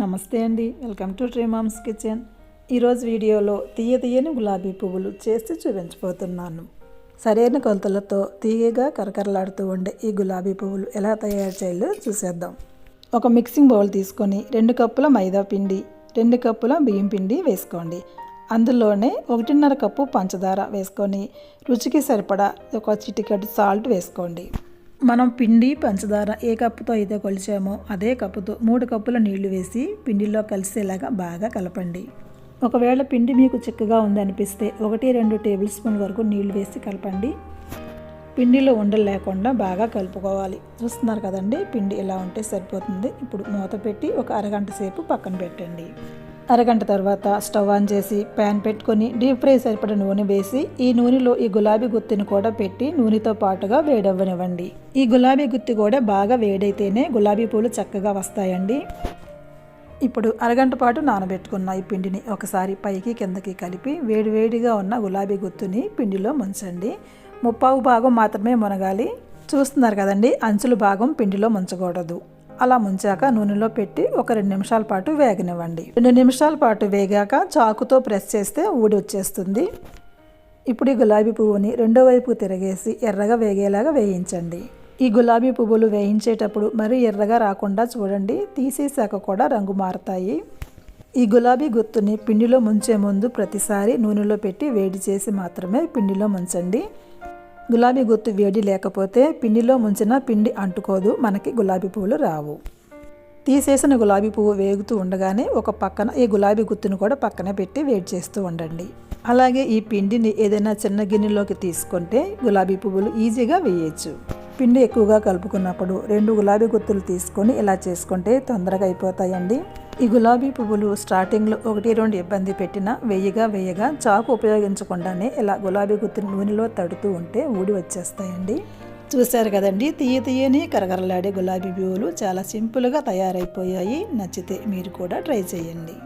నమస్తే అండి. Welcome to tree mom's kitchen. ఈరోజు వీడియోలో తీయ తీయని గులాబీ పువ్వులు చేసి చూపించబోతున్నాను. సరైన కొలతలతో తీయగా కరకరలాడుతూ ఉండే ఈ గులాబీ పువ్వులు ఎలా తయారు చేయాలో చూసేద్దాం. ఒక మిక్సింగ్ బౌల్ తీసుకొని రెండు కప్పుల మైదా పిండి రెండు కప్పుల బియ్యం పిండి వేసుకోండి. అందులోనే ఒకటిన్నర కప్పు పంచదార వేసుకొని రుచికి సరిపడా ఒక చిటికెడు సాల్ట్ వేసుకోండి. మనం పిండి పంచదార ఏ కప్పుతో అయితే కొలిచామో అదే కప్పుతో మూడు కప్పుల నీళ్ళు వేసి పిండిలో కలిసేలాగా బాగా కలపండి. ఒకవేళ పిండి మీకు చిక్కగా ఉందనిపిస్తే ఒకటి రెండు టేబుల్ స్పూన్ వరకు నీళ్ళు వేసి కలపండి. పిండిలో ఉండలు లేకుండా బాగా కలుపుకోవాలి. చూస్తున్నారు కదండి పిండి ఇలా ఉంటే సరిపోతుంది. ఇప్పుడు మూత పెట్టి ఒక అరగంట సేపు పక్కన పెట్టండి. అరగంట తర్వాత స్టవ్ ఆన్ చేసి ప్యాన్ పెట్టుకొని డీప్ ఫ్రై సరిపడ నూనె వేసి ఈ నూనెలో ఈ గులాబీ గుత్తిని కూడా పెట్టి నూనెతో పాటుగా వేడవ్వనివ్వండి. ఈ గులాబీ గుత్తి కూడా బాగా వేడైతేనే గులాబీ పూలు చక్కగా వస్తాయండి. ఇప్పుడు అరగంట పాటు నానబెట్టుకున్న ఈ పిండిని ఒకసారి పైకి కిందకి కలిపి వేడివేడిగా ఉన్న గులాబీ గుత్తుని పిండిలో ముంచండి. ముప్పావు భాగం మాత్రమే మునగాలి. చూస్తున్నారు కదండి అంచుల భాగం పిండిలో ముంచకూడదు. అలా ముంచాక నూనెలో పెట్టి ఒక రెండు నిమిషాల పాటు వేగనివ్వండి. రెండు నిమిషాల పాటు వేగాక చాకుతో ప్రెస్ చేస్తే ఊడి వచ్చేస్తుంది. ఇప్పుడు ఈ గులాబీ పువ్వుని రెండో వైపు తిరగేసి ఎర్రగా వేగేలాగా వేయించండి. ఈ గులాబీ పువ్వులు వేయించేటప్పుడు మరీ ఎర్రగా రాకుండా చూడండి తీసేసాక కూడా రంగు మారుతాయి. ఈ గులాబీ గుత్తుని పిండిలో ముంచే ముందు ప్రతిసారి నూనెలో పెట్టి వేడి చేసి మాత్రమే పిండిలో ముంచండి. గులాబీ గుత్తు వేడి లేకపోతే పిండిలో ముంచిన పిండి అంటుకోదు మనకి గులాబీ పువ్వులు రావు. తీసేసిన గులాబీ పువ్వు వేగుతూ ఉండగానే ఒక పక్కన ఈ గులాబీ గుత్తును కూడా పక్కన పెట్టి వేడి చేస్తూ ఉండండి. అలాగే ఈ పిండిని ఏదైనా చిన్న గిన్నెలోకి తీసుకుంటే గులాబీ పువ్వులు ఈజీగా వేయచ్చు. పిండి ఎక్కువగా కలుపుకున్నప్పుడు రెండు గులాబీ గుత్తులు తీసుకొని ఇలా చేసుకుంటే తొందరగా అయిపోతాయండి. ఈ గులాబీ పువ్వులు స్టార్టింగ్లో ఒకటి రెండు ఇబ్బంది పెట్టినా వేయగా వేయగా చాకు ఉపయోగించకుండానే ఇలా గులాబీ గుత్తి నూనెలో తడుతూ ఉంటే ఊడి వచ్చేస్తాయండి. చూశారు కదండి తీయ తీయని కరకరలాడే గులాబీ పువ్వులు చాలా సింపుల్గా తయారైపోయాయి. నచ్చితే మీరు కూడా ట్రై చేయండి.